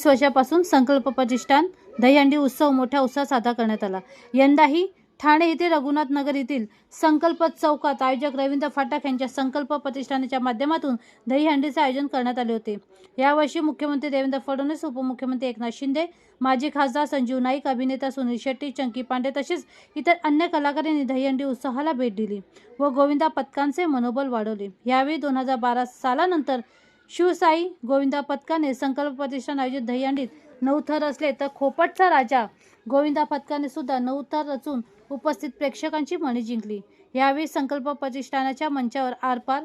वीस वर्षापासून संकल्प प्रतिष्ठान दहीहंडी उत्सव मोठ्या उत्साहात साजरा करण्यात आला. यंदाही ठाणे येथे रघुनाथ नगर येथील संकल्प चौकात आयोजक रवींद्र फाटक यांच्या संकल्प प्रतिष्ठानाच्या माध्यमातून दहीहंडीचे आयोजन करण्यात आले होते. यावर्षी मुख्यमंत्री देवेंद्र फडणवीस उपमुख्यमंत्री एकनाथ शिंदे माजी खासदार संजीव नाईक अभिनेता सुनील शेट्टी चंकी पांडे तसेच इतर अन्य कलाकारांनी दहीहंडी उत्सवाला भेट दिली व गोविंदा पथकांचे मनोबल वाढवले. यावेळी दोन हजार बारा सालानंतर शिवसाई गोविंदा पथकाने संकल्प प्रतिष्ठान आयोजित दहीहंडीत नऊ थर असले तर खोपटचा राजा गोविंदा पथकाने सुद्धा नऊ थर रचून उपस्थित प्रेक्षकांची मने जिंकली. यावेळी संकल्प प्रतिष्ठानाच्या मंचावर आरपार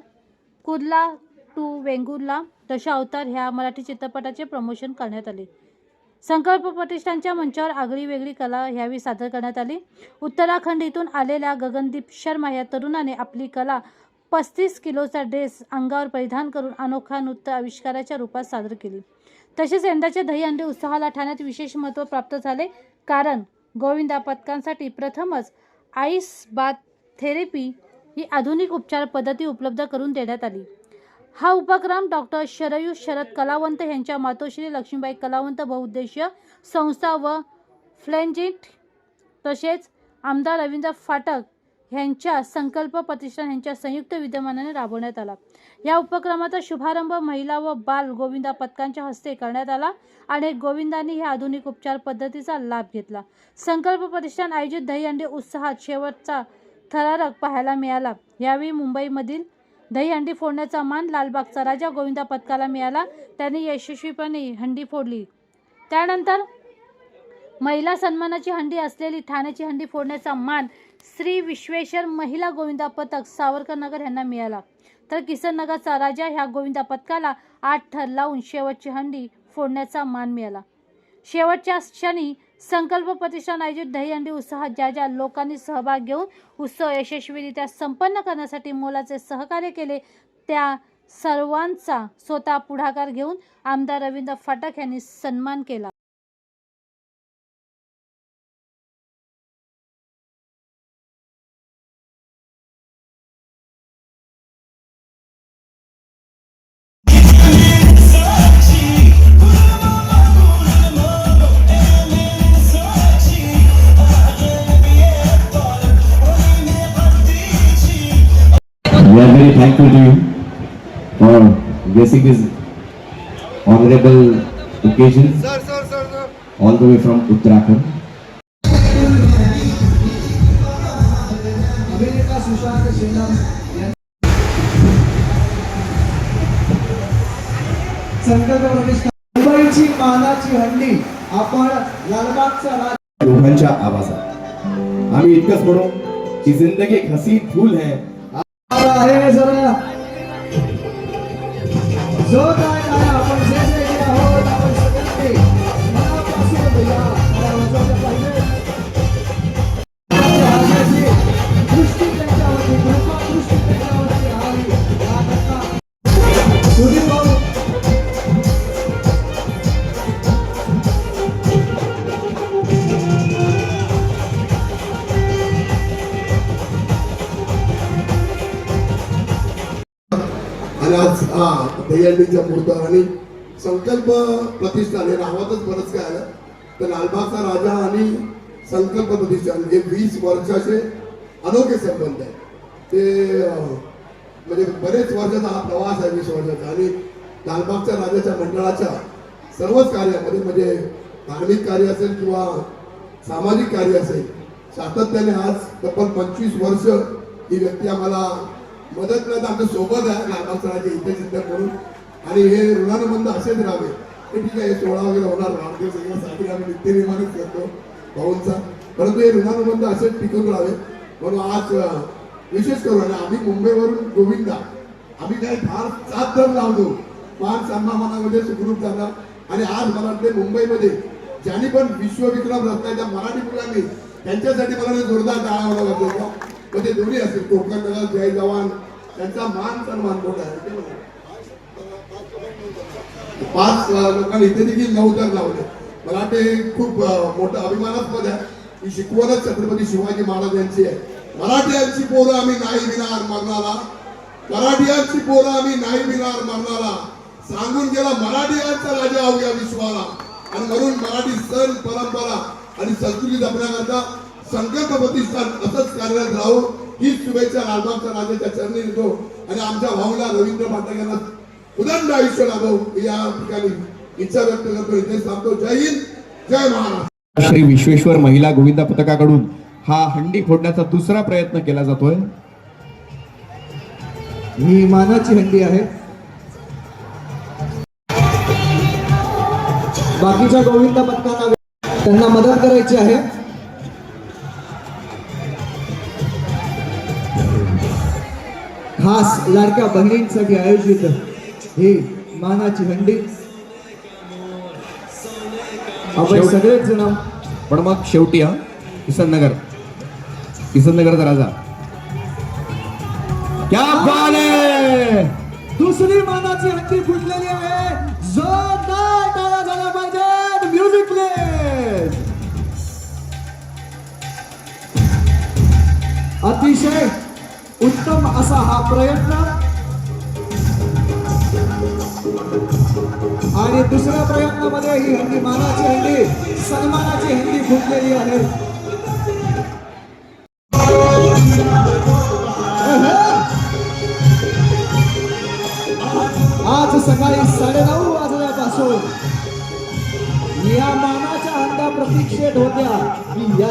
कुर्ला टू वेंगुर्ला दशावतार ह्या मराठी चित्रपटाचे प्रमोशन करण्यात आले. संकल्प प्रतिष्ठानच्या मंचावर आगळी वेगळी कला यावेळी सादर करण्यात आली. उत्तराखंड इथून आलेल्या गगनदीप शर्मा या तरुणाने आपली कला पस्तीस किलोचा ड्रेस अंगावर परिधान करून अनोखा नृत्य आविष्काराच्या रूपात सादर केली. तसेच यंदाच्या दहीहंडी उत्सवाला ठाण्यात विशेष महत्त्व प्राप्त झाले. कारण गोविंदा पथकांसाठी प्रथमच आईस बाथ थेरपी ही आधुनिक उपचार पद्धती उपलब्ध करून देण्यात आली. हा उपक्रम डॉक्टर शरयू शरद कलावंत यांच्या मातोश्री लक्ष्मीबाई कलावंत बहुउद्देशीय संस्था व फ्लेंजिट तसेच आमदार रवींद्र फाटक ह्यांच्या संकल्प प्रतिष्ठान यांच्या संयुक्त विद्यमानाने राबवण्यात आला. या उपक्रमाचा शुभारंभ महिला व बाल गोविंदा पथकांच्या हस्ते करण्यात आला आणि गोविंदांनी ह्या आधुनिक उपचार पद्धतीचा लाभ घेतला. संकल्प प्रतिष्ठान आयोजित दहीहंडी उत्साहात शेवटचा थरारक पाहायला मिळाला. यावेळी मुंबईमधील दहीहंडी फोडण्याचा मान लालबागचा राजा गोविंदा पथकाला मिळाला. त्यांनी यशस्वीपणे हंडी फोडली. त्यानंतर महिला सन्मानाची हंडी असलेली ठाण्याची हंडी फोडण्याचा मान श्री विश्वेश्वर महिला गोविंदा पथक सावरकर नगर यांना मिळाला. तर किसन नगरचा राजा ह्या गोविंदा पथकाला आठ थर लावून शेवटची हंडी फोडण्याचा मान मिळाला. शेवटच्या क्षणी संकल्प प्रतिष्ठान आयोजित दहीहंडी उत्साहात ज्या ज्या लोकांनी सहभाग घेऊन उत्सव यशस्वीरित्या संपन्न करण्यासाठी मोलाचे सहकार्य केले त्या सर्वांचा स्वतः पुढाकार घेऊन आमदार रवींद्र फाटक यांनी सन्मान केला. Gracing this honorable occasion. Sir, sir, sir, sir. all the way from Uttarakhand. मुंबईची मानाची हंडी आपण लालबागचा राजा. दोघांच्या आवाजात. आम्ही इतकंच म्हणू की जिंदगी एक हसी फूल है. आहे जरा. जो काय आहे आपण आज हा दहीहंडीच्या मुहूर्तावर आणि संकल्प प्रतिष्ठान हे नावातच बरंच काय आलं. तर लालबागचा राजा आणि संकल्प प्रतिष्ठान हे म्हणजे वीस वर्षाचे अनोखे संबंध आहे. ते म्हणजे बरेच वर्षाचा हा प्रवास आहे वीस वर्षाचा आणि लालबागच्या राजाच्या मंडळाच्या सर्वच कार्यामध्ये म्हणजे धार्मिक कार्य असेल किंवा सामाजिक कार्य असेल सातत्याने आज तब्बल पंचवीस वर्ष ही व्यक्ती आम्हाला मदत करत आमच्यासोबत आहे लालबागचा इथे चिंतन करून. आणि हे ऋणानुबंध असेच राहावे. ते ठीक आहे सोहळा वगैरे होणार रामदेव सगळ्यासाठी आम्ही नित्यनियमानेच करतो भाऊंचा. परंतु हे ऋणानुबंध असेच टिकून राहावे. म्हणून आज विशेष करून आणि आम्ही मुंबईवरून गोविंदा आम्ही काय फार सात दर लावलो फार सन्मानामध्ये सुखरूप झाला आणि आज मला वाटते मुंबईमध्ये ज्यांनी पण विश्वविक्रम रचनाच्या मराठी मुलांनी त्यांच्यासाठी मला जोरदार टाळा होणं गरजेचं मग ते दोन्ही असतील कोकण नगर जय जवान त्यांचा मान सन्मान मोठा आहे पाच लोकांनी इथे देखील नऊ लावले. मला वाटते खूप मोठं अभिमानास्पद आहे. ही शिकवणच छत्रपती शिवाजी महाराज यांची आहे. मराठ्यांची पोरं आम्ही नाही विणार मरणाला. मराठ्यांची पोरं आम्ही नाही विणार मरणाला. सांगून गेला मराठ्यांचा राजा हो अवघ्या विश्वाला. आणि म्हणून मराठी सण परंपरा आणि संस्कृती जपण्याकरता संकल्प प्रतिष्ठान असंच कार्यरत राहू. ही शुभेच्छा लालबागच्या राजाच्या चरणी देतो. आणि आमच्या भाऊला रवींद्र पाठक यांना उदंड आयुष्य लाभो या ठिकाणी इच्छा व्यक्त करतो इथे सांगतो जय हिंद जय महाराष्ट्र. श्री विश्वेश्वर महिला गोविंदा पथकाकडून हा हंडी फोडण्याचा दुसरा प्रयत्न केला जातोय. ही मानाची हंडी आहे. बाकीच्या गोविंदा पथकांना त्यांना मदत करायची आहे. खास लाडक्या बहिणींसाठी आयोजित ही मानाची हंडी. आपण सगळेच जण पण मग शेवटी हा किसन नगर किसन नगरचा राजा. क्या है दुसरी मानाची हत्ती फुटलेली आहे. जोरदार असा हा प्रयत्न. आणि दुसऱ्या प्रयत्नामध्ये ही हंडी मानाची हंडी सन्मानाची हंडी फुटलेली आहे.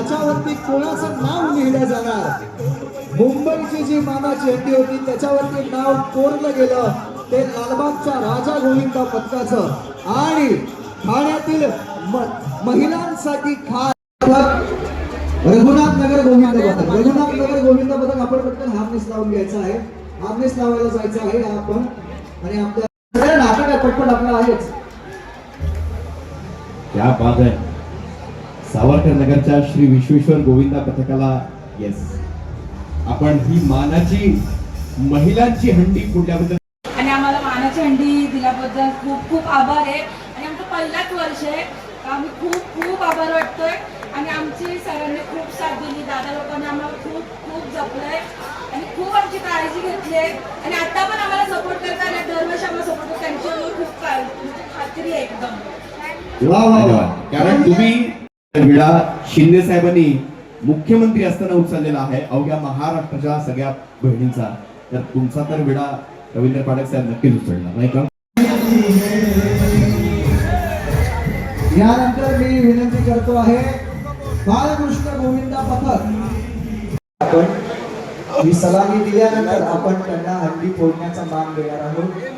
त्याच्यावरती कोणाचं नाव लिहिलं जाणार? मुंबईची जी मानाची हंडी होती त्याच्यावरती नाव कोरलं गेलं. ते लालबागच्या राजा गोविंदा पथकाचं आणि ठाण्यातील महिलांसाठी खास रघुनाथ नगर गोविंद पथक रघुनाथ नगर गोविंद पथक आपण पटकन हार्नेस लावून घ्यायचं आहे. हार्नेस लावायला जायचं आहे आपण. आणि आपल्या नाटक आहे पटपट आपलं आहेच. क्या बात आहे. सावरकर नगरच्या श्री विश्वेश्वर गोविंदा पथकाला येस आपण ही मानाची महिलांची हंडी फोडल्याबद्दल आणि आम्हाला मानाची हंडी दिल्याबद्दल खूप खूप आभार आहे. आणि आमचं पहिलाच वर्ष आहे. आम्ही खूप खूप आभार वाटतोय. आणि आमची सरांनी खूप साथ दिली. दादा लोकांनी आम्हाला खूप खूप जपलंय. आणि खूप आमची काळजी घेतली आहे. आणि आता पण आम्हाला सपोर्ट करतात आणि दरवर्षी आम्हाला सपोर्ट करतात त्यांच्यावर खूप म्हणजे खात्री आहे एकदम. कारण तुम्ही विडा शिंदे साहेबांनी मुख्यमंत्री असताना उचललेला आहे. अवघ्या महाराष्ट्राच्या सगळ्या बहिणींचा. तर तुमचा तर विडा रवींद्र पाठक साहेब नक्कीच उचलणार नाही का? यानंतर मी विनंती करतो आहे बालकृष्ण गोविंदा पथक. आपण ही सलामी दिल्यानंतर आपण त्यांना हंडी फोडण्याचा मान देणार आहोत.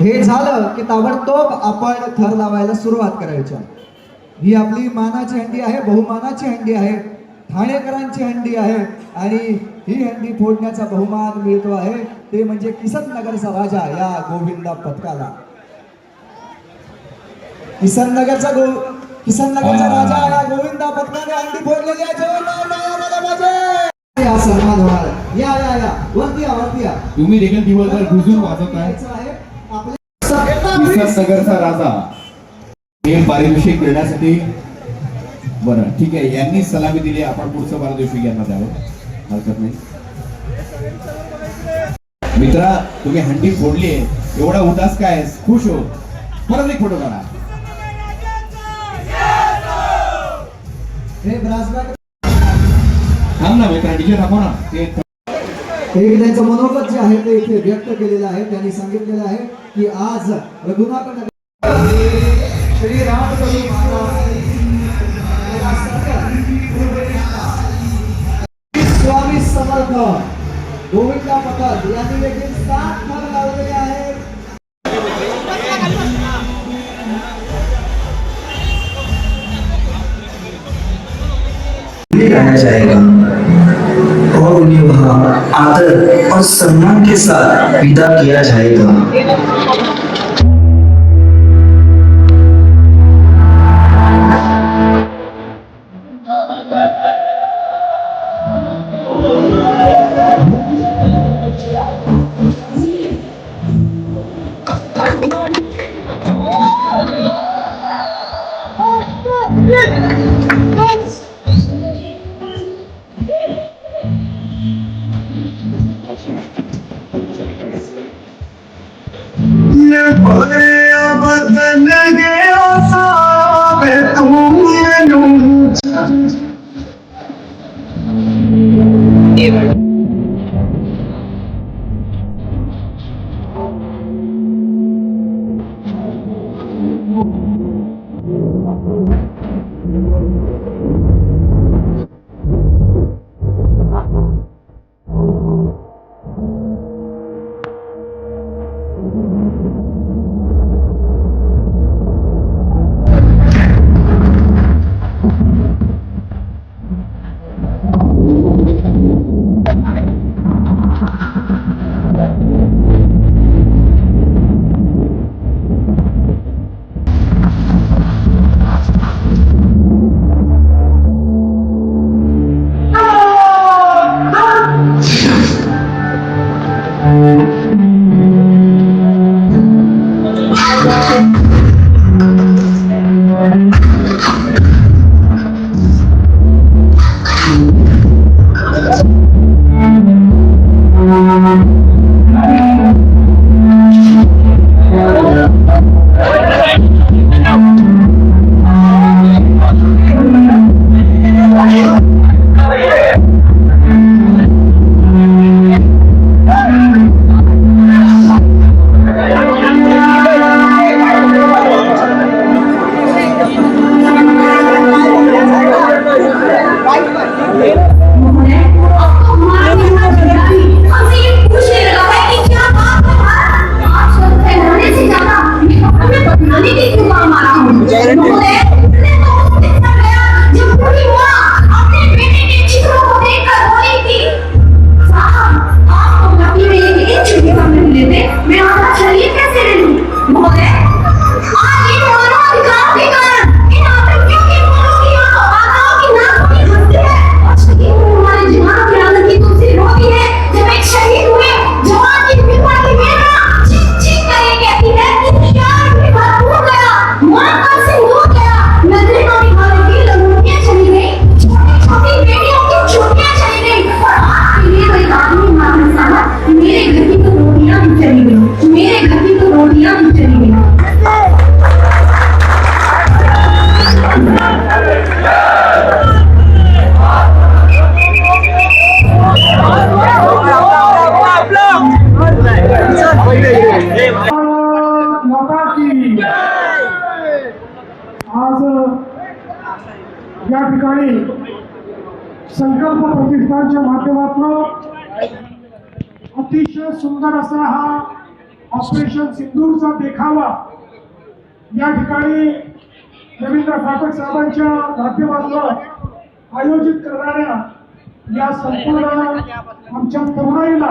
हे झालं की ताबडतोब आपण थर लावायला सुरुवात करायच्या ही आपली मानाची हंडी आहे बहुमानाची हंडी आहे ठाणेकरांची हंडी आहे आणि ही हंडी फोडण्याचा बहुमान मिळतो आहे. ते म्हणजे किसन नगरचा राजा या गोविंदा पथकाला. किसन नगरचा गो किसन नगरचा राजा या गोविंदा पथकाने हंडी फोडलेली आहे. सन्मान वरती या वरती या तुम्ही देखील दिवसभर गुजून वाजवताय नगरचा राजा. हे पारितोषिक देण्यासाठी बरं ठीक आहे. यांनी सलामी दिली. आपण पुढचं पारितोषिक यांना द्यावं. हरकत नाही. मित्रा तुम्ही हंडी फोडली आहे. एवढा उदास काय? खुश हो. परत एक फोटो काढा. थांब ना मित्रा डीजे दाखव ना. ते हे त्यांचं मनोगत जे आहे ते इथे व्यक्त केलेलं आहे. त्यांनी सांगितलेलं आहे की आज रघुनाथ नगर श्री राम स्वामी समर्थ गोविंदा पथक यांनी देखील सात थर लावलेले आहेत. करना आदर और सम्मान के साथ विदा किया जाएगा। favor. असा हा ऑपरेशन सिंधूरचा देखावा. या ठिकाणी रवींद्र फाटक साहेबांच्या माध्यमातून आयोजित करणाऱ्या या संपूर्ण आमच्या तरुणाईला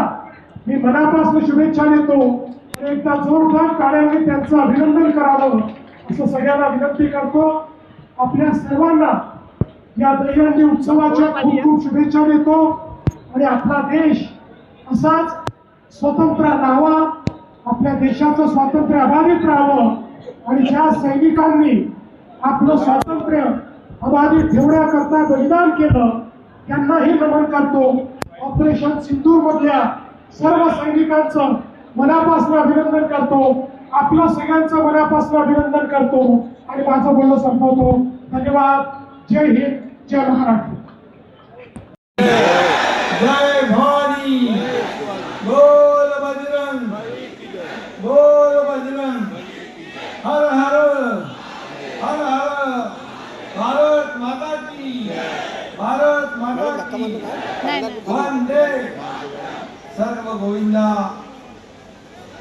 मी मनापासून शुभेच्छा देतो. एकदा जोरदार टाळ्यांनी त्यांचं अभिनंदन करावं असं सगळ्यांना विनंती करतो. आपल्या सर्वांना या दहीहंडी उत्सवाच्या खूप खूप शुभेच्छा देतो. आणि आपला देश असाच स्वतंत्र राहावा आपल्या देशाचं स्वातंत्र्य अबाधित राहावं आणि ज्या सैनिकांनी आपलं स्वातंत्र्य अबाधित ठेवण्याकरता बलिदान केलं त्यांनाही नमन करतो. ऑपरेशन सिंधूर मधल्या सर्व सैनिकांचं मनापासून अभिनंदन करतो. आपलं सगळ्यांचं मनापासून अभिनंदन करतो. आणि माझं बोलणं संपवतो. धन्यवाद. जय हिंद. जय महाराष्ट्र. जय भवानी बोल बजरंग बोल बजरंग हर हर हर हर भारत माता की भारत माता की वंदे सर्व गोविंदा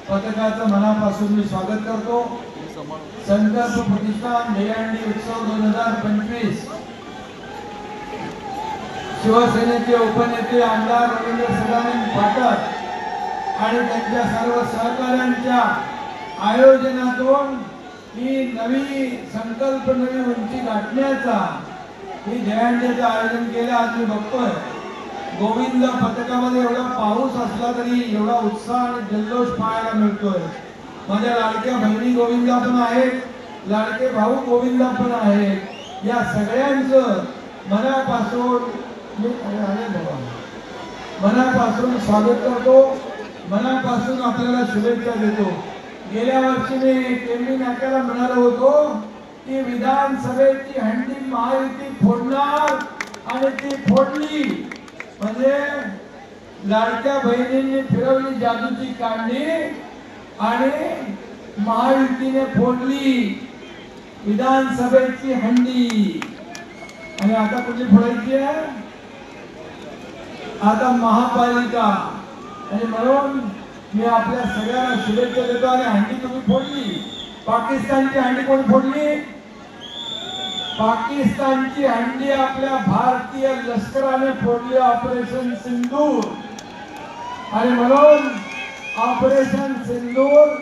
पथकाचं मनापासून मी स्वागत करतो। संकल्प प्रतिष्ठान दहीहंडी उत्सव दोन हजार पंचवीस। शिवसेनेचे उपनेते आमदार रवींद्र सदानंद पाठक आणि त्यांच्या सर्व सहकाऱ्यांच्या आयोजनातून की नवी संकल्प नवी उंची गाठण्याचा मी जयंतीचं आयोजन केलं आज मी बघतोय. गोविंद पथकामध्ये एवढा पाऊस असला तरी एवढा उत्साह आणि जल्लोष पाहायला मिळतोय. माझ्या लाडक्या बहिणी गोविंदा पण आहेत लाडके भाऊ गोविंदा पण आहेत. या सगळ्यांचं मनापासून मी आले बाबा. मनापासून स्वागत करतो. मनापासून आपल्याला शुभेच्छा देतो. गेल्या वर्षी मी टेंबी नाक्याला म्हणालो होतो की विधानसभेची हंडी महायुती फोडणार आणि ती फोडली. म्हणजे लाडक्या बहिणींनी फिरवली जादूची काढली आणि महायुतीने फोडली विधानसभेची हंडी. आणि आता कुठली फोडायची आहे? आता महापालिका. आणि म्हणून मी आपल्या सगळ्यांना शुभेच्छा देतो आणि हंडी तुम्ही फोडली. पाकिस्तानची हंडी कोण फोडली? पाकिस्तानची हंडी आपल्या भारतीय लष्कराने फोडली ऑपरेशन सिंदूर. आणि म्हणून ऑपरेशन सिंदूर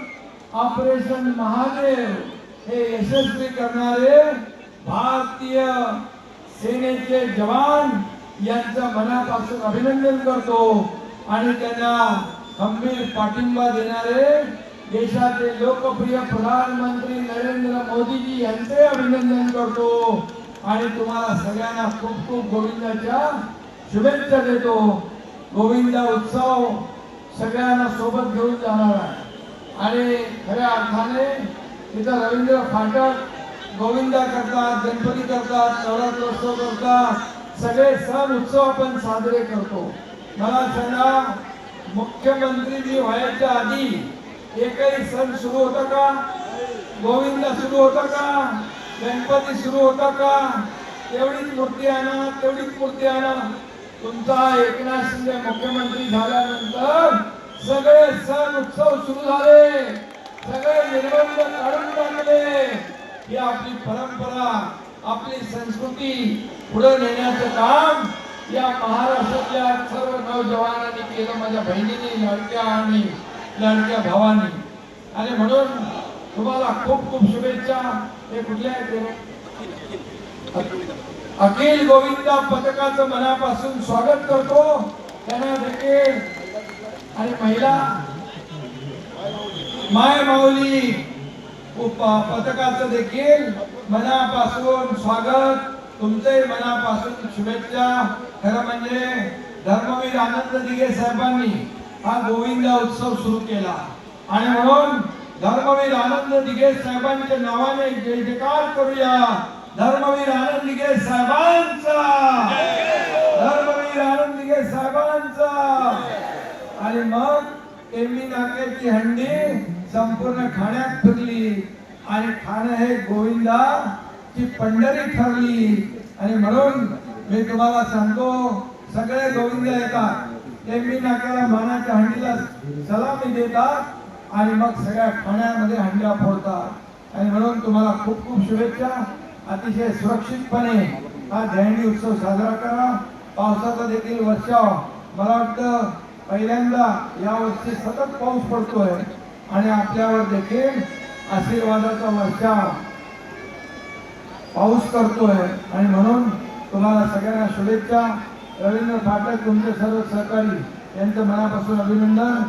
ऑपरेशन महादेव हे यशस्वी करणारे भारतीय सेनेचे जवान यांचं मनापासून अभिनंदन करतो. आणि त्यांना खंबीर पाठिंबा देणारे देशाचे लोकप्रिय प्रधानमंत्री नरेंद्र मोदीजी यांचे अभिनंदन करतो. आणि तुम्हाला सगळ्यांना खूप खूप गोविंदाच्या शुभेच्छा देतो. गोविंदा उत्सव सगळ्यांना सोबत घेऊन जाणार आहे. आणि खऱ्या अर्थाने तिथं रवींद्र फाटक गोविंदा करतात गणपती करतात नवरात्रोत्सव करतात. सगळे सण उत्सव आपण साजरे करतो. मला सांगा मुख्यमंत्री जी व्हायच्या आधी एकही सण सुरू होता का? गोविंद सुरू होता का? गणपती सुरू होता का? तेवढीच मूर्ती आणा तेवढीच मूर्ती आणा. तुमचा एकनाथ शिंदे मुख्यमंत्री झाल्यानंतर सगळे सण उत्सव सुरू झाले. सगळे निर्बंध काढून टाकले. ही आपली परंपरा आपली संस्कृती पुढे नेण्याचं काम या महाराष्ट्रातल्या सर्व नवजवानांनी केलं माझ्या बहिणीने लाडक्या आणि लाडक्या भावानी. आणि म्हणून तुम्हाला खूप खूप शुभेच्छा. हे कुठल्या आहेत अखिल गोविंदा पथकाचं मनापासून स्वागत करतो. त्यांना देखील. आणि महिला माय माऊली पथकाचं देखील मनापासून स्वागत. तुमचे मनापासून शुभेच्छा. खरं म्हणजे धर्मवीर आनंद दिघे साहेबांनी हा गोविंदा उत्सव सुरू केला. आणि म्हणून धर्मवीर आनंद दिघे साहेबांच्या नावाने जय जयकार करूया. धर्मवीर आनंद दिघे साहेबांचा. धर्मवीर आनंद दिघे साहेबांचा. आणि मग टेंबी नाक्याची हंडी संपूर्ण ठाण्यात फिरली. आणि ठाणे हे गोविंदा ची पंढरी ठरली. आणि म्हणून मी तुम्हाला सांगतो सगळे गोविंद येतात. टेंबी नाक्याला मानाच्या हंडीला सलामी देतात आणि मग सगळ्या ठाण्यामध्ये हंड्या फोडतात. आणि म्हणून तुम्हाला खूप खूप शुभेच्छा. अतिशय सुरक्षितपणे हा दहंडी उत्सव साजरा करा. पावसाचा देखील वर्षाव मला वाटतं पहिल्यांदा या वर्षी सतत पाऊस पडतोय. आणि आपल्यावर देखील आशीर्वादाचा वर्षाव पाऊस करतोय. आणि म्हणून तुम्हाला सगळ्यांना शुभेच्छा. रवींद्र फाटक तुमचे सर्व सहकारी यांचं मनापासून अभिनंदन.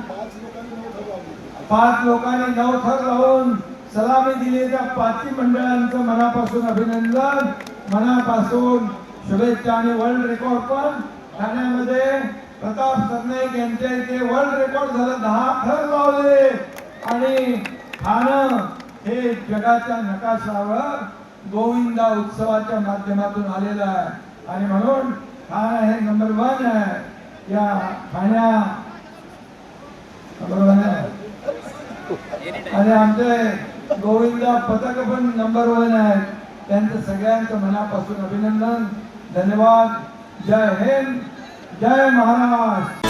पाच लोकांनी नऊ थर लावून सलामी दिली त्या पाचही मंडळांचं मनापासून अभिनंदन. मनापासून शुभेच्छा आणि वर्ल्ड रेकॉर्ड पण. ठाण्यामध्ये प्रताप सरनाईक यांच्या इथे वर्ल्ड रेकॉर्ड झालं. दहा थर लावले. आणि ठाणं हे जगाच्या नकाशावर गोविंदा उत्सवाच्या माध्यमातून आलेला आहे. आणि म्हणून ठाणं हे नंबर वन आहे. या ठाण्या. आणि आमचे गोविंदा पथक पण नंबर वन आहेत त्यांचं सगळ्यांचं मनापासून अभिनंदन. धन्यवाद. जय हिंद. जय महाराष्ट्र.